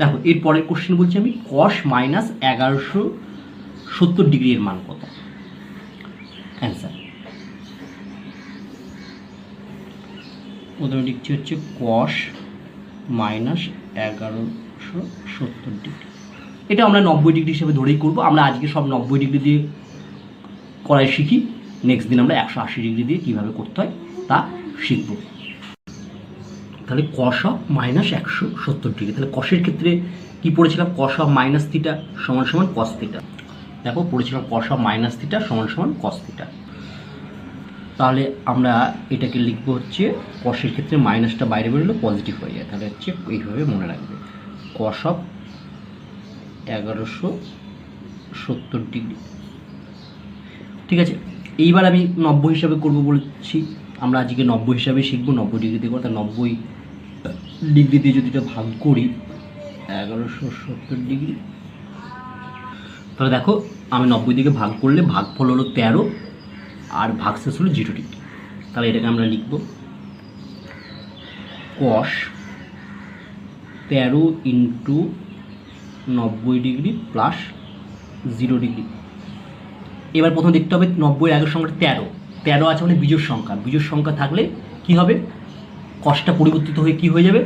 দেখো এর পরের কোশ্চেন বলছি আমি কস মাইনাস এগারোশো সত্তর ডিগ্রি এর মান কত? অ্যান্সার প্রথমে লিখছি হচ্ছে কস মাইনাস এগারোশো সত্তর ডিগ্রি। এটা আমরা নব্বই ডিগ্রি হিসেবে ধরেই করব। আমরা আজকে সব নব্বই ডিগ্রি দিয়ে করাই শিখি। নেক্সট দিন আমরা একশো আশি ডিগ্রি দিয়ে কীভাবে করতে হয় তা শিখব। তাহলে কস অফ মাইনাস একশো সত্তর ডিগ্রি। তাহলে কষের ক্ষেত্রে কি পড়েছিলাম? কস অফ মাইনাস থিটা সমান সমান কস থিটা। দেখো, পড়েছিলাম কস অফ মাইনাস থিটা সমান সমান কস থিটা। তাহলে আমরা এটাকে লিখব হচ্ছে কষের ক্ষেত্রে মাইনাসটা বাইরে বেরোলে পজিটিভ হয়ে যায়। তাহলে হচ্ছে এইভাবে মনে রাখবে। কস অফ এগারোশো সত্তর ডিগ্রি। ঠিক আছে? এইবার আমি নব্বই হিসাবে করব বলছি। আমরা আজকে নব্বই হিসাবে শিখব, নব্বই ডিগ্রি দিয়ে করতে নব্বই ডিগ্রি দিয়ে যদি এটা ভাগ করি, এগারোশো সত্তর ডিগ্রি। তাহলে দেখো, আমি নব্বই দিকে ভাগ করলে ভাগফল হলো তেরো, আর ভাগশেষ হলো জিরো ডিগ্রি। তাহলে এটাকে আমরা লিখব কস তেরো ইন্টু নব্বই ডিগ্রি প্লাস জিরো ডিগ্রি। এবার প্রথম দেখতে হবে নব্বই আগের সংখ্যাটা তেরো। তেরো আছে মানে বিজোর সংখ্যা। বিজোর সংখ্যা থাকলে কি হবে? কসটা পরিবর্তিত হয়ে কি হয়ে যাবে?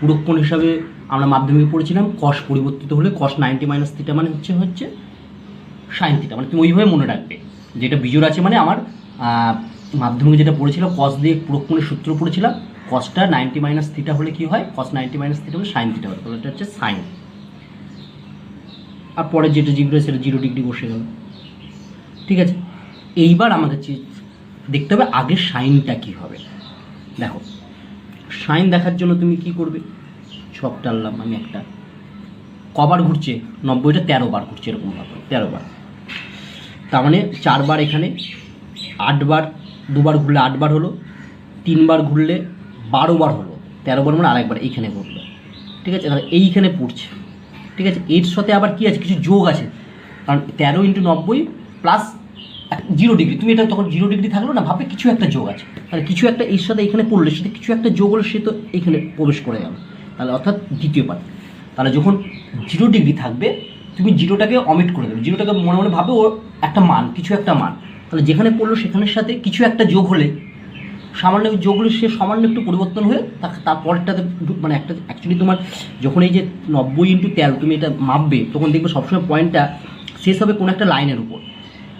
পুরক্ষণ হিসাবে আমরা মাধ্যমিকে পড়েছিলাম কস পরিবর্তিত হলে কস নাইনটি মাইনাস থিটা মানে হচ্ছে হচ্ছে সাইন থিটা মানে তুমি ওইভাবে মনে রাখবে। যেটা বিজোর আছে মানে আমার মাধ্যমিকে যেটা পড়েছিলাম কস দিয়ে পুরক্ষণের সূত্র পড়েছিলাম কসটা নাইনটি মাইনাস থিটা হলে কি হয়? কস নাইনটি মাইনাস থিটা হলে সাইন থিটা হয়, তাহলে এটা হচ্ছে সাইন আর পরে যেটা জিরো সেটা জিরো ডিগ্রি বসে গেল। ঠিক আছে? এইবার আমাদের দেখতে হবে আগের সাইনটা কী হবে। দেখো সাইন দেখার জন্য তুমি কি করবে? সব টানলাম আমি একটা। কবার ঘুরছে? নব্বইটা তেরো বার ঘুরছে এরকম ভাবে, তেরো বার। তার মানে চারবার এখানে আটবার দুবার ঘুরলে আটবার হলো তিনবার ঘুরলে বারো বার হলো, তেরো বার মানে আরেকবার এইখানে ঘুরলো। ঠিক আছে? তাহলে এইখানে পড়ছে। ঠিক আছে? এর সাথে আবার কি আছে? কিছু যোগ আছে। কারণ তেরো ইন্টু নব্বই প্লাস জিরো ডিগ্রি তুমি এটা তখন জিরো ডিগ্রি থাকল না, ভাবে কিছু একটা যোগ আছে। তাহলে কিছু একটা এর সাথে এখানে পড়লে, সেটা কিছু একটা যোগ হলে সে তো এখানে প্রবেশ করে গেল তাহলে অর্থাৎ দ্বিতীয় পার্ট তাহলে যখন জিরো ডিগ্রি থাকবে, তুমি জিরোটাকে অমিট করে দেবে। জিরোটাকে মনে মনে ভাবে ও একটা মান, কিছু একটা মান। তাহলে যেখানে পড়ল সেখানের সাথে কিছু একটা যোগ হলে, সামান্য যোগ হলে সে সামান্য একটু পরিবর্তন হয়ে তা- তারপরটাতে ঢুক- মানে একটা অ্যাকচুয়ালি তোমার যখন এই যে নব্বই ইন্টু তেরো তুমি এটা মাপবে, তখন দেখবে সবসময় পয়েন্টটা শেষ হবে কোনো একটা লাইনের উপর।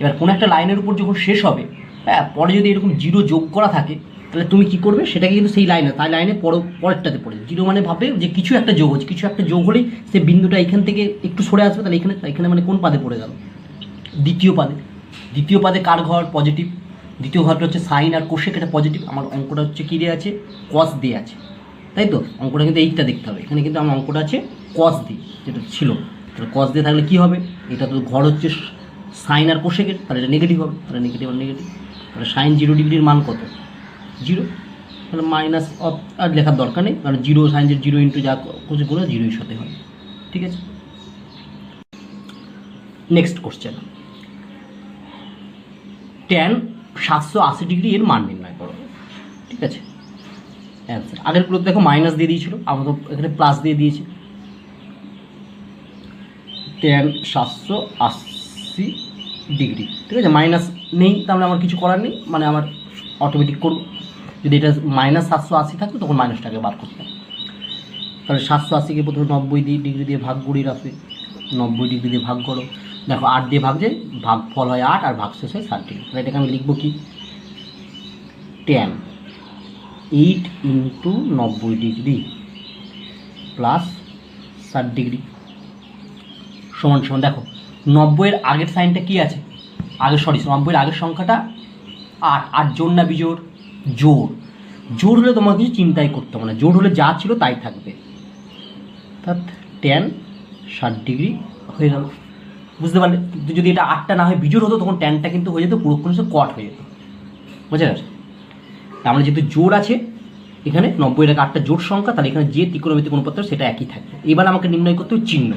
এবার কোনো একটা লাইনের উপর যখন শেষ হবে হ্যাঁ পরে যদি এরকম জিরো যোগ করা থাকে, তাহলে তুমি কি করবে? সেটাকে কিন্তু সেই লাইনে তাই লাইনে পর, পরেরটাতে পড়ে জিরো মানে ভাবে যে কিছু একটা যোগ হচ্ছে, কিছু একটা যোগ হলেই সে বিন্দুটা এখান থেকে একটু সরে আসবে, তাহলে এখানে এখানে মানে কোন পাদে পড়ে গেল? দ্বিতীয় পাদে। দ্বিতীয় পাদে কার ঘর? পজিটিভ দ্বিতীয় ঘরটা হচ্ছে সাইন আর কোষেক এটা পজিটিভ আমার অঙ্কটা হচ্ছে কী দিয়ে আছে? কস দিয়ে আছে। তাই তো? অঙ্কটা কিন্তু এইটা দেখতে হবে। এখানে কিন্তু আমার অঙ্কটা আছে কস দিয়ে, যেটা ছিল। তাহলে কস দিয়ে থাকলে কী হবে? এটা তো ঘর হচ্ছে সাইন আর কোষেকের তাহলে এটা নেগেটিভ হবে, তাহলে নেগেটিভ আর নেগেটিভ তাহলে সাইন জিরো ডিগ্রির মান কত? জিরো তাহলে মাইনাস অফ আর লেখার দরকার নেই কারণ জিরো সাইন জিরো ইন্টু যা কিছু করে জিরোই সাথে হয়। ঠিক আছে? নেক্সট কোশ্চেন ট্যান সাতশো আশি ডিগ্রি এর মান নির্ণয় করো। ঠিক আছে? অ্যান্সার আগেরগুলো দেখো মাইনাস দিয়ে দিয়েছিল, আমরা তো এখানে প্লাস দিয়ে দিয়েছি। ট্যান সাতশো আশি ডিগ্রি ঠিক আছে? মাইনাস নেই, তাহলে আমার কিছু করার নেই মানে আমার অটোমেটিক করব। যদি এটা মাইনাস সাতশো আশি থাকতো তখন মাইনাসটাকে বার করতাম তাহলে সাতশো আশিকে প্রথমে নব্বই ডিগ্রি দিয়ে ভাগ করি রাখবে নব্বই ডিগ্রি দিয়ে ভাগ করো। দেখো, আট দিয়ে ভাগ যে ভাগ ফল হয় আট আর ভাগ শেষ হয় ষাট ডিগ্রি তাহলে এটাকে আমি লিখব কি? টেন এইট ইন্টু নব্বই ডিগ্রি প্লাস ষাট ডিগ্রি সমান সমান, দেখো নব্বইয়ের আগের সাইনটা কি আছে? আগে সরি নব্বইয়ের আগের সংখ্যাটা আট। আট জোর না বিজোর? জোর। জোর হলে তোমার কিছু চিন্তাই করতে হবে না। জোর হলে যা ছিল তাই থাকবে। অর্থাৎ টেন ষাট ডিগ্রি হয়ে গেল। বুঝতে পারলে? কিন্তু যদি এটা আটটা না হয় বিজোর হতো, তখন ট্যানটা কিন্তু হয়ে যেত, পুরোক্ষণ সে কট হয়ে যেত। বুঝে গেছে মানে যেহেতু জোর আছে, এখানে নব্বই টাকা আটটা জোর সংখ্যা, তাহলে এখানে যে ত্রিকোণমিতিক অনুপাত্র সেটা একই থাকবে। এবার আমাকে নির্ণয় করতে হবে চিহ্ন।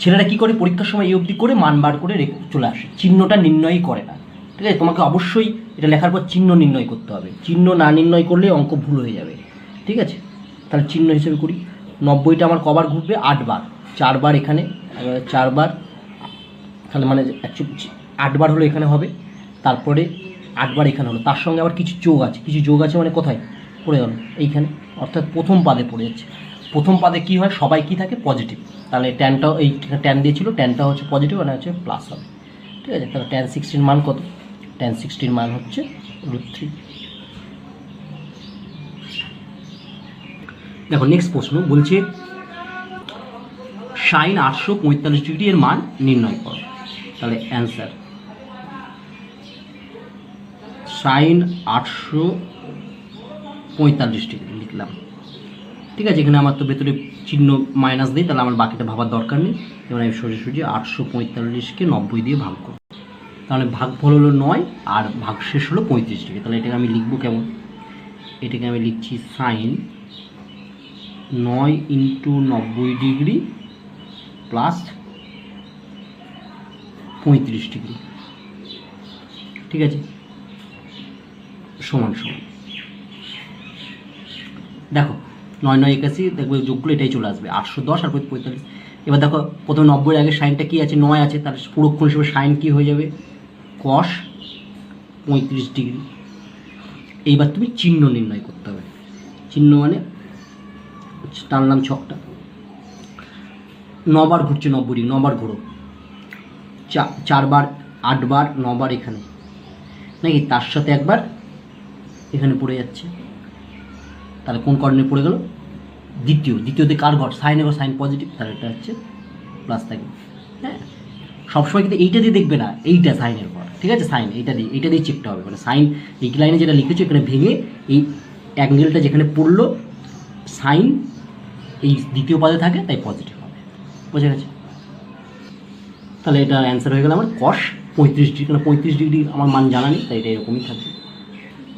ছেলেরা কি করে পরীক্ষার সময় এই অবধি করে মান বার করে চলে আসে? চিহ্নটা নির্ণয়ই করে না। ঠিক আছে? তোমাকে অবশ্যই এটা লেখার পর চিহ্ন নির্ণয় করতে হবে। চিহ্ন না নির্ণয় করলে অঙ্ক ভুল হয়ে যাবে। ঠিক আছে? তাহলে চিহ্ন হিসেবে করি। নব্বইটা আমার কবার ঘুরবে? আটবার। চারবার এখানে চারবার, তাহলে মানে আটবার হলো এখানে হবে। তারপরে আটবার এখানে হলো। তার সঙ্গে আবার কিছু যোগ আছে। কিছু যোগ আছে মানে কোথায়? পড়ে গেল। এইখানে। অর্থাৎ প্রথম পাদে পড়ে যাচ্ছে। প্রথম পাদে কি হয়? সবাই কি থাকে? পজিটিভ তাহলে ট্যানটাও এই ট্যান দিয়েছিল ট্যানটা হচ্ছে পজিটিভ মানে হচ্ছে প্লাস হবে। ঠিক আছে? তাহলে ট্যান সিক্সটির মান কত? ট্যান সিক্সটির মান হচ্ছে রুট থ্রি দেখো নেক্সট প্রশ্ন বলছে সাইন আটশো পঁয়তাল্লিশ ডিগ্রি এর মান নির্ণয় করো। তাহলে অ্যান্সার সাইন আটশো পঁয়তাল্লিশ ডিগ্রি লিখলাম। ঠিক আছে, এখানে আমার তো ভেতরে চিহ্ন মাইনাস দিই তাহলে আমার বাকিটা ভাবার দরকার নেই। এবার আমি সোজা সোজাসুজি আটশো পঁয়তাল্লিশকে নব্বই দিয়ে ভাগ করব। তাহলে ভাগ ভাগফল হলো নয়, আর ভাগ শেষ হলো পঁয়ত্রিশ ডিগ্রি। তাহলে এটাকে আমি লিখব কেমন? এটাকে আমি লিখছি সাইন নয় ইন্টু নব্বই ডিগ্রি প্লাস পঁয়ত্রিশ ডিগ্রি। ঠিক আছে? সমান সমান। দেখো নয় নয় একাশি, দেখবে যোগগুলো এটাই চলে আসবে। আটশো দশ আর পঁয়তাল্লিশ। এবার দেখো, প্রথমে নব্বই আগে সাইনটা কি আছে? নয় আছে তার পুরোক্ষণ হিসেবে সাইন কি হয়ে যাবে? কস পঁয়ত্রিশ ডিগ্রি। এইবার তুমি চিহ্ন নির্ণয় করতে হবে। চিহ্ন মানে টানলাম ছকটা। নবার ঘুরছে নব্বই ডিগ্রি, নবার ঘোরো। চা- চারবার, আটবার, নবার এখানে। নাকি তার সাথে একবার এখানে পড়ে যাচ্ছে। তাহলে কোন কর্ণে পড়ে গেল? দ্বিতীয়, দ্বিতীয়তে কার ঘর? সাইন এবার সাইন পজিটিভ তাহলে এটা হচ্ছে প্লাস থাকবে হ্যাঁ? সবসময় কিন্তু এইটা দিয়ে দেখবে না, এইটা সাইনের ঘর, ঠিক আছে? সাইন এইটা দিয়ে এইটা দিয়ে চেকটা হবে। মানে সাইন এই লাইনে যেটা লিখেছো, এখানে ভেঙে এই অ্যাঙ্গেলটা যেখানে পড়ল সাইন এই দ্বিতীয় পদে থাকে, তাই পজিটিভ হবে। বোঝা গেছে? তাহলে এটা অ্যান্সার হয়ে গেল আমার কস পঁয়ত্রিশ ডিগ্রি কারণ পঁয়ত্রিশ ডিগ্রি আমার মান জানা নেই, তাই এটা এরকমই থাকবে।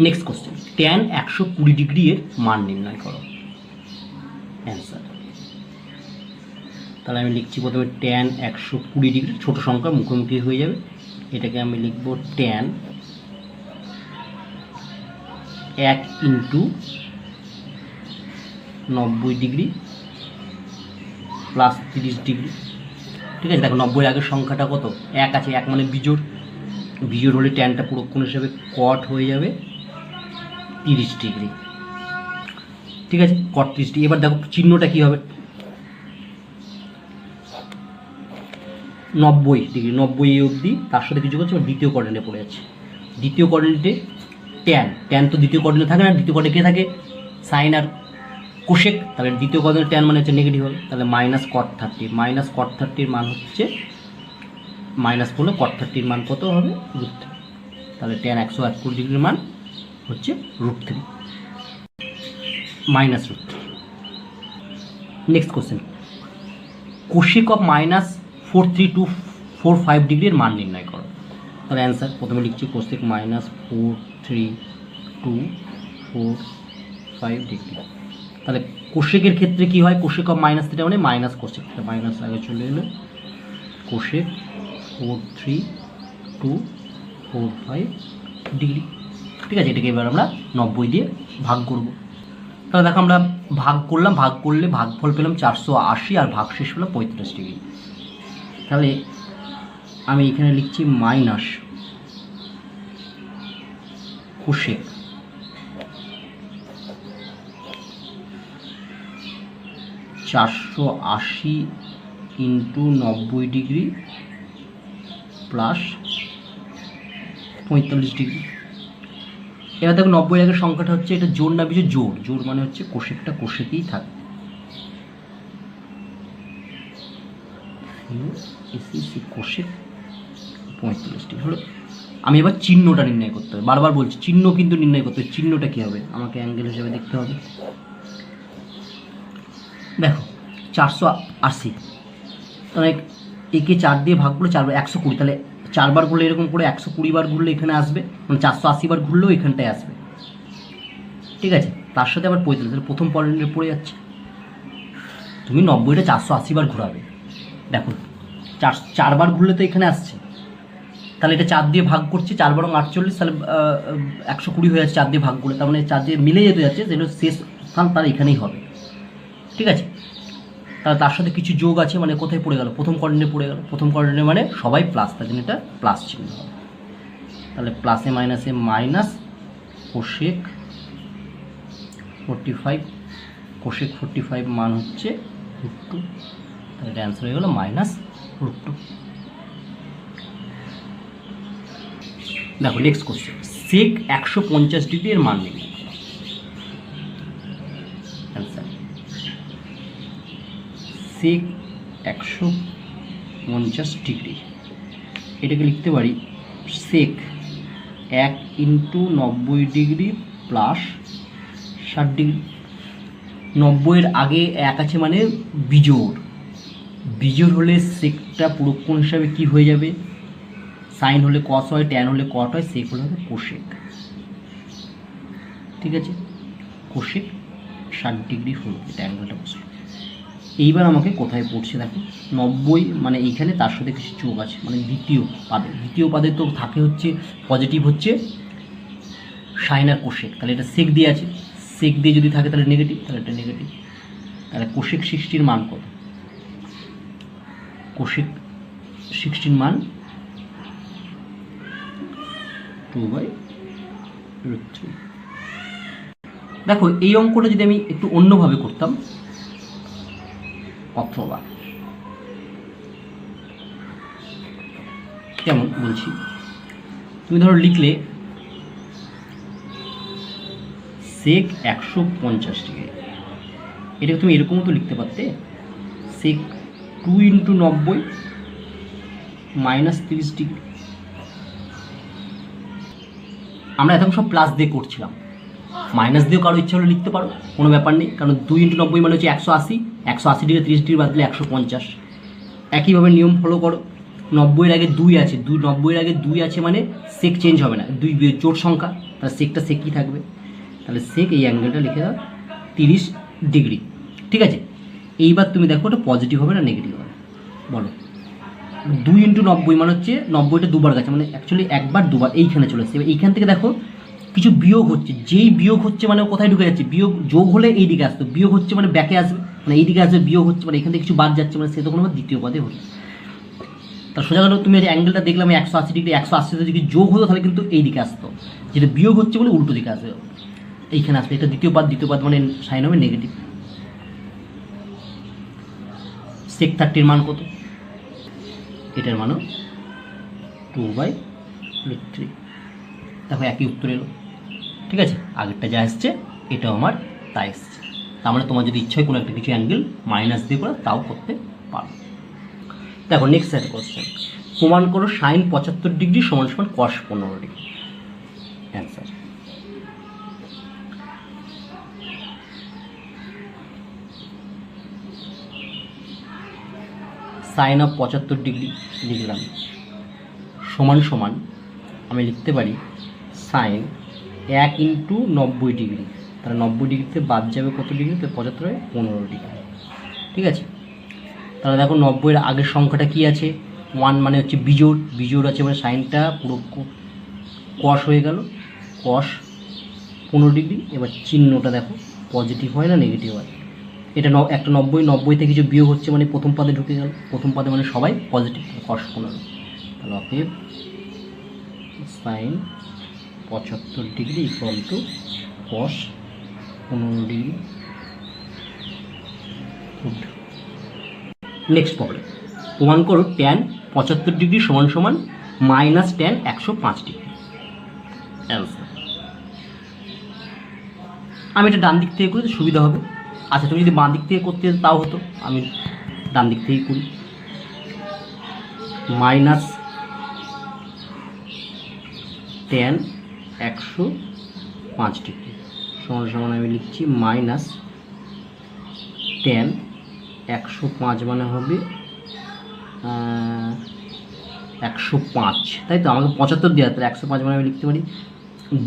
নেক্সট কোশ্চেন ট্যান একশো কুড়ি ডিগ্রি এর মান নির্ণয় করো। অ্যান্সার তাহলে আমি লিখছি প্রথমে ট্যান একশো কুড়ি ডিগ্রি, ছোটো সংখ্যা, মুখোমুখি হয়ে যাবে। এটাকে আমি লিখব ট্যান এক ইন্টু নব্বই ডিগ্রি প্লাস তিরিশ ডিগ্রি। ঠিক আছে? দেখো নব্বই আগের সংখ্যাটা কত? এক আছে, এক মানে বিজোড়। বিজোড় হলে ট্যানটা পুরো কোন হিসাবে কট হয়ে যাবে তিরিশ ডিগ্রি। ঠিক আছে? কট তিরিশ এবার দেখো চিহ্নটা কী হবে? নব্বই ডিগ্রি নব্বই অবধি তার সাথে কিছু করছে দ্বিতীয় কোঅর্ডিনেটে পড়ে যাচ্ছে। দ্বিতীয় কোঅর্ডিনেটে ট্যান ট্যান তো দ্বিতীয় কোঅর্ডিনেটে থাকে না, দ্বিতীয় কোঅর্ডিনেটে কে থাকে? সাইন আর কোশেক তাহলে দ্বিতীয় কোঅর্ডিনেট ট্যান মানে হচ্ছে নেগেটিভ হবে। তাহলে minus cot thirty minus cot থার্টির মান হচ্ছে মাইনাস করলে কট থার্টির মান কত হবে? রুট থ্রি তাহলে ট্যান একশো এক কুড়ি ডিগ্রির মান হচ্ছে root three minus root three. Next question cosec of minus four three two four five ডিগ্রির মান নির্ণয় করো। তাহলে অ্যান্সার প্রথমে লিখছি cosec minus four three two four five degree. তাহলে কোশেকের ক্ষেত্রে কি হয়? কোশেক অফ মাইনাস থ্রিটা মানে মাইনাস কোশেক মাইনাস আগে চলে এলো। Cosec four three two four five degree. ঠিক আছে, এটাকে এবার আমরা নব্বই দিয়ে ভাগ করব। তাহলে দেখো আমরা ভাগ করলাম, ভাগ করলে ভাগফল পেলাম চারশো আশি আর ভাগ শেষ পেলাম পঁয়ত্রিশ ডিগ্রি। তাহলে আমি এখানে লিখছি মাইনাস কোশেক চারশো আশি ইন্টু নব্বই ডিগ্রি প্লাস পঁয়তাল্লিশ ডিগ্রি। এবার দেখো নব্বই আগের সংখ্যাটা হচ্ছে এটা জোর না কিছু জোর জোর মানে হচ্ছে কোশেকটা কোশেকেই থাকে। এসিসি কোশেক পঁয়তাল্লিশ ডিগ্রি হলো আমি এবার চিহ্নটা নির্ণয় করতে হবে। বারবার বলছি, চিহ্ন কিন্তু নির্ণয় করতে হবে। চিহ্নটা কী হবে? আমাকে অ্যাঙ্গেল হিসেবে দেখতে হবে। দেখো, চারশো আশি। তাহলে একে চার দিয়ে ভাগ করলে চারবার একশো কুড়ি। তাহলে চারবার ঘুরলে এরকম করে একশো কুড়ি বার ঘুরলে এখানে আসবে মানে চারশো আশি বার ঘুরলেও এখানটায় আসবে। ঠিক আছে? তার সাথে আবার পঁয়তাল্লিশ তাহলে প্রথম পয়েন্টে পড়ে যাচ্ছে। তুমি নব্বইটা চারশো আশি বার ঘোরাবে। দেখো, চার, চারবার ঘুরলে তো এখানে আসছে। তাহলে এটা চার দিয়ে ভাগ করছে, চার বরং আটচল্লিশ, তাহলে একশো কুড়ি হয়ে যাচ্ছে চার দিয়ে ভাগ করলে তার মানে চার দিয়ে মিলে যেতে যাচ্ছে, যেটা শেষ স্থান তার এখানেই হবে। ঠিক আছে? তার সাথে কিছু যোগ আছে মানে কোথায় পড়ে গেল? প্রথম কোঅর্ডিনেটে পড়ে গেল। প্রথম কোঅর্ডিনেটে মানে সবাই প্লাস তার জন্য এটা প্লাস চিহ্ন। হবে তাহলে প্লাসে মাইনাসে minus cosec forty five cosec forty five মান হচ্ছে রুট টু তাহলে এটা অ্যান্সার হয়ে গেলো মাইনাস রুট টু দেখো নেক্সট কোশ্চেন সেক একশো পঞ্চাশ ডিগ্রি এর মান নির্ণয় করো অ্যান্সার সেক একশো পঞ্চাশ ডিগ্রি এটাকে লিখতে পারি সেক এক ইন্টু নব্বই ডিগ্রি প্লাস ষাট ডিগ্রি নব্বইয়ের আগে এক আছে মানে বিজোড়। বিজোড় হলে সেকটা পুরো কোণ হিসাবে কী হয়ে যাবে? সাইন হলে কস হয় ট্যান হলে কট হয় সেক হলে হবে কোশেক ঠিক আছে? কোশেক ষাট ডিগ্রি হলো এটা অ্যাঙ্গেলটা বসল এইবার আমাকে কোথায় পড়ছে দেখো? নব্বই মানে এইখানে তার সাথে কিছু চোখ আছে মানে দ্বিতীয় পাদে। দ্বিতীয় পাদে তো থাকে হচ্ছে পজিটিভ হচ্ছে সাইন কোশেক তাহলে এটা সেক দিয়ে আছে। সেক দিয়ে যদি থাকে তাহলে নেগেটিভ তাহলে এটা নেগেটিভ তাহলে কোশেক সিক্সটির মান কত? কোশেক সিক্সটির মান টু বাই রুট থ্রি দেখো, এই অঙ্কটা যদি আমি একটু অন্যভাবে করতাম অথবা কেমন? বলছি। তুমি ধরো লিখলে সেক একশো পঞ্চাশ ডিগ্রি এটাকে তুমি এরকমও তো লিখতে পারতে সেক টু ইন্টু নব্বই মাইনাস তিরিশ ডিগ্রি। আমরা এতক্ষণ সব প্লাস দিয়ে করছিলাম। মাইনাস দিয়েও কারও ইচ্ছা হলে লিখতে পারো, কোনো ব্যাপার নেই, কারণ দুই ইন্টু নব্বই মানে হচ্ছে একশো আশি। একশো আশি ডিগ্রি, তিরিশ ডিগ্রি বাদ দিলে একশো পঞ্চাশ। একইভাবে নিয়ম ফলো করো। নব্বইয়ের আগে দুই আছে। দুই নব্বইয়ের আগে দুই আছে মানে সেক চেঞ্জ হবে না। দুই জোর সংখ্যা। তাহলে সেকটা সেকই থাকবে? তাহলে সেক এই অ্যাঙ্গেলটা লিখে দাও, তিরিশ ডিগ্রি। ঠিক আছে? এইবার তুমি দেখো ওটা পজিটিভ হবে না নেগেটিভ হবে। বলো। দুই ইন্টু নব্বই মানে হচ্ছে নব্বইটা দুবার গেছে। মানে অ্যাকচুয়ালি একবার, দুবার, এইখানে চলে এসছে। এইখান থেকে দেখো, কিছু বিয়োগ হচ্ছে। যেই বিয়োগ হচ্ছে মানে কোথায় ঢুকে যাচ্ছে? বিয়োগ, যোগ হলে এই দিকে আসতো। বিয়োগ হচ্ছে মানে ব্যাকে আসবে। মানে এই দিকে আসবে বিয়োগ হচ্ছে মানে এখান থেকে কিছু বাদ যাচ্ছে মানে সে তখন আবার দ্বিতীয় পদে হলো। তা সোজা গেল, তুমি যে অ্যাঙ্গেলটা দেখলাম একশো আশি ডিগ্রি একশো আশিতে যদি যোগ হতো, তাহলে কিন্তু এই দিকে আসতো। যেটা বিয়োগ হচ্ছে বলে উল্টো দিকে আসবে এইখানে আসবে এটা দ্বিতীয় পাদ দ্বিতীয় পাদ মানে সাইন হবে নেগেটিভ সেক থার্টির মান কত? এটার মানও টু বাই থ্রি দেখো, একই উত্তর এলো। ঠিক আছে? আগেরটা যা এসছে, এটাও আমার, তাই তার মানে তোমার যদি ইচ্ছা হয় কোনো একটা কিছু অ্যাঙ্গেল মাইনাস দিয়ে করে তাও করতে পারো। দেখো নেক্সট একটা কোশ্চেন প্রমাণ করো সাইন পঁচাত্তর ডিগ্রি সমান সমান কস পনেরো ডিগ্রি অ্যান্সার সাইন অফ পঁচাত্তর ডিগ্রি লিখলাম। সমান সমান আমি লিখতে পারি সাইন এক ইন্টু নব্বই ডিগ্রি তাহলে নব্বই ডিগ্রিতে বাদ যাবে কত ডিগ্রি? তো পঁচাত্তর পনেরো ডিগ্রি। ঠিক আছে? তাহলে দেখো নব্বইয়ের আগের সংখ্যাটা কি আছে? ওয়ান মানে হচ্ছে বিজোড়। বিজোড় আছে মানে সাইনটা পুরো কস হয়ে গেল। কস পনেরো ডিগ্রি। এবার চিহ্নটা দেখো। পজিটিভ হয় না নেগেটিভ হয়? এটা ন একটা নব্বই নব্বই থেকে কিছু বিয়োগ হচ্ছে মানে প্রথম পাদে ঢুকে গেল। প্রথম পাদে মানে সবাই পজিটিভ কস পনেরো। তাহলে অতএব সাইন পঁচাত্তর degree equal to cos next problem প্রমাণ করো ট্যান পঁচাত্তর ডিগ্রি সমান সমান মাইনাস ট্যান একশো পাঁচ ডিগ্রি আমি এটা ডান দিক থেকে করি, সুবিধা হবে। আচ্ছা তুমি যদি বাঁ দিক থেকে করতে তাও হতো। আমি ডান দিক থেকেই করি। মাইনাস টেন একশো পাঁচ ডিগ্রি সমান সমান আমি লিখছি মাইনাস টেন, একশো পাঁচ মানে হবে একশো পাঁচ। তাই তো? আমাকে পঁচাত্তর দেওয়া তাহলে একশো পাঁচ মানে আমি লিখতে পারি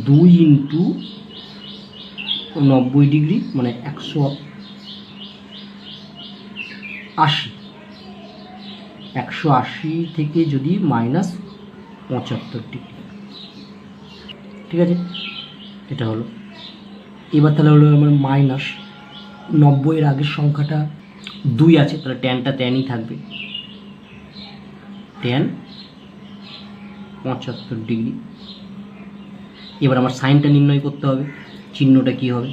দুই ইন্টু নব্বই ডিগ্রি মানে একশো আশি। একশো আশি থেকে যদি মাইনাস পঁচাত্তর ডিগ্রি। ঠিক আছে? এটা হলো। এবার তাহলে হলো আমার মাইনাস নব্বইয়ের আগের সংখ্যাটা দুই আছে, তাহলে ট্যানটা ট্যানই থাকবে। ট্যান পঁচাত্তর ডিগ্রি এবার আমার সাইনটা নির্ণয় করতে হবে, চিহ্নটা কী হবে?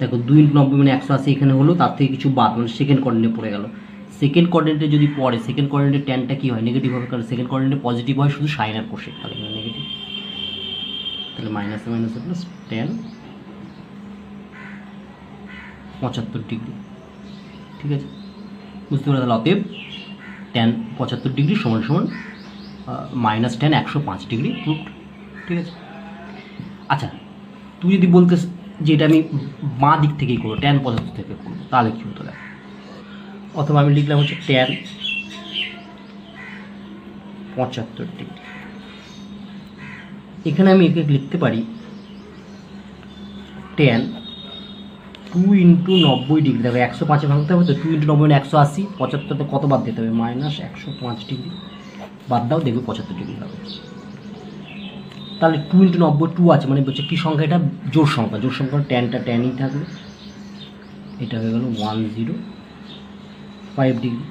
দেখো দুই নব্বই মানে একশো আশি এখানে হলো, তার থেকে কিছু বাদ মানে সেকেন্ড কোঅর্ডিনেটে পড়ে গেল। সেকেন্ড কোঅর্ডিনেটে যদি পড়ে সেকেন্ড কোঅর্ডিনেটে ট্যানটা কী হয়? নেগেটিভ হবে, কারণ সেকেন্ড কোঅর্ডিনেটে পজিটিভ হয় শুধু সাইন আর কোষে তাহলে নেগেটিভ তাহলে মাইনাসে মাইনাসে প্লাস টেন পঁচাত্তর ডিগ্রি ঠিক আছে? বুঝতে পারলে তাহলে অতএব টেন পঁচাত্তর ডিগ্রি সমান সমান মাইনাস টেন একশো পাঁচ ডিগ্রি প্রুফ ঠিক আছে? আচ্ছা তুই যদি বলতে যে এটা আমি বাঁ দিক থেকেই করব ট্যান পঁচাত্তর থেকে করব, তাহলে কী হতো দেখ? অথবা আমি লিখলাম হচ্ছে ট্যান পঁচাত্তর ডিগ্রি এখানে আমি একে লিখতে পারি টেন টু ইন্টু নব্বই ডিগ্রি দেখো একশো পাঁচে ভাঙতে হবে তো টু ইন্টু নব্বই একশো আশি। পঁচাত্তরটা কত বাদ দিতে হবে? মাইনাস একশো পাঁচ ডিগ্রি বাদ দাও, দেখবে পঁচাত্তর ডিগ্রি হবে। তাহলে টু ইন্টু নব্বই টু আছে মানে বলছে কী সংখ্যা এটা? জোর সংখ্যা। জোর সংখ্যা টেনটা টেনই থাকবে। এটা হয়ে গেল ওয়ান জিরো ফাইভ ডিগ্রি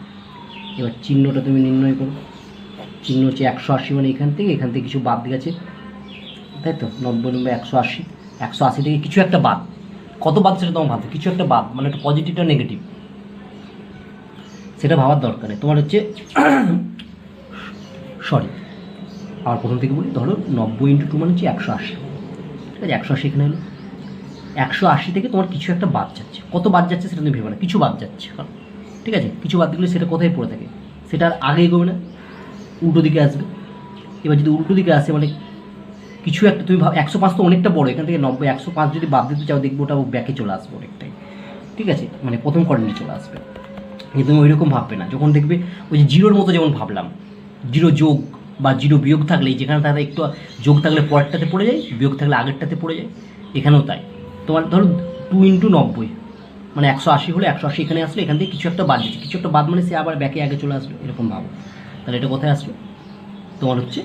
এবার চিহ্নটা তুমি নির্ণয় করো। চিহ্ন হচ্ছে একশো আশি মানে এখান থেকে এখান থেকে কিছু বাদ গেছে। তাই তো? নব্বই নম্বর একশো আশি। একশো আশি থেকে কিছু একটা বাদ। কত বাদ সেটা তোমার ভাবতে কিছু একটা বাদ মানে একটা পজিটিভটা নেগেটিভ সেটা ভাবার দরকার নেই। তোমার হচ্ছে সরি আবার প্রথম থেকে বলি, ধরো নব্বই ইন্টু টু মানে হচ্ছে একশো আশি। ঠিক আছে, একশো আশি এখানে এলো একশো আশি থেকে তোমার কিছু একটা বাদ যাচ্ছে। কত বাদ যাচ্ছে সেটা তুমি ভেবে না কিছু বাদ যাচ্ছে। ঠিক আছে, কিছু বাদ দিলে সেটা কোথায় পড়ে থাকে? সেটা আর আগে এগোবে না। উল্টো দিকে আসবে। এবার যদি উল্টো দিকে আসে মানে কিছু একটা, তুমি ভাব, একশো পাঁচ তো অনেকটা বড়, এখান থেকে নব্বই, একশো পাঁচ যদি বাদ দিতে চাও, দেখব ওটা ও ব্যাকে চলে আসবে অনেকটাই। ঠিক আছে? মানে প্রথম কোয়ার্ডিনেট চলে আসবে। কিন্তু তুমি ওই রকম ভাববে না। যখন দেখবে ওই যে জিরোর মতো যেমন ভাবলাম, জিরো যোগ বা জিরো বিয়োগ থাকলে, যেখানে তারা একটু যোগ থাকলে পরেরটাতে পড়ে যায়, বিয়োগ থাকলে আগেরটাতে পড়ে যায়, এখানেও তাই। তোমার ধরো টু ইন্টু নব্বই মানে একশো আশি হলে একশো আশি এখানে আসলে এখান থেকে কিছু একটা বাদ দিচ্ছে। কিছু একটা বাদ মানে সে আবার ব্যাকে আগে চলে আসবে এরকম ভাবো। তাহলে এটা কোথায় আসলো? তোমার হচ্ছে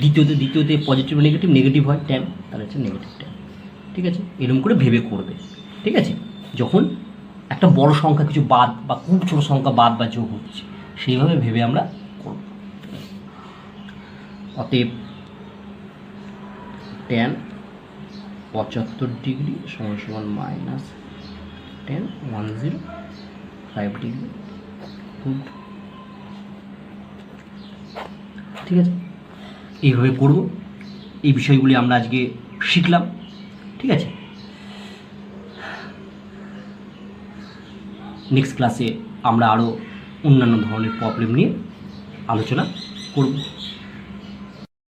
দ্বিতীয়তে দ্বিতীয়তে পজিটিভ নেগেটিভ নেগেটিভ হয় ট্যান তাহলে হচ্ছে নেগেটিভ ট্যান ঠিক আছে? এরকম করে ভেবে করবে, ঠিক আছে? যখন একটা বড় সংখ্যা কিছু বাদ বা খুব ছোটো সংখ্যা বাদ বা যোগ হচ্ছে, সেইভাবে ভেবে আমরা করব। অতএব ট্যান পঁচাত্তর ডিগ্রি সমান সমান minus tan one zero five degree ঠিক আছে? এইভাবে করব। এই বিষয়গুলি আমরা আজকে শিখলাম, ঠিক আছে? নেক্সট ক্লাসে আমরা আরও অন্যান্য ধরনের প্রবলেম নিয়ে আলোচনা করব।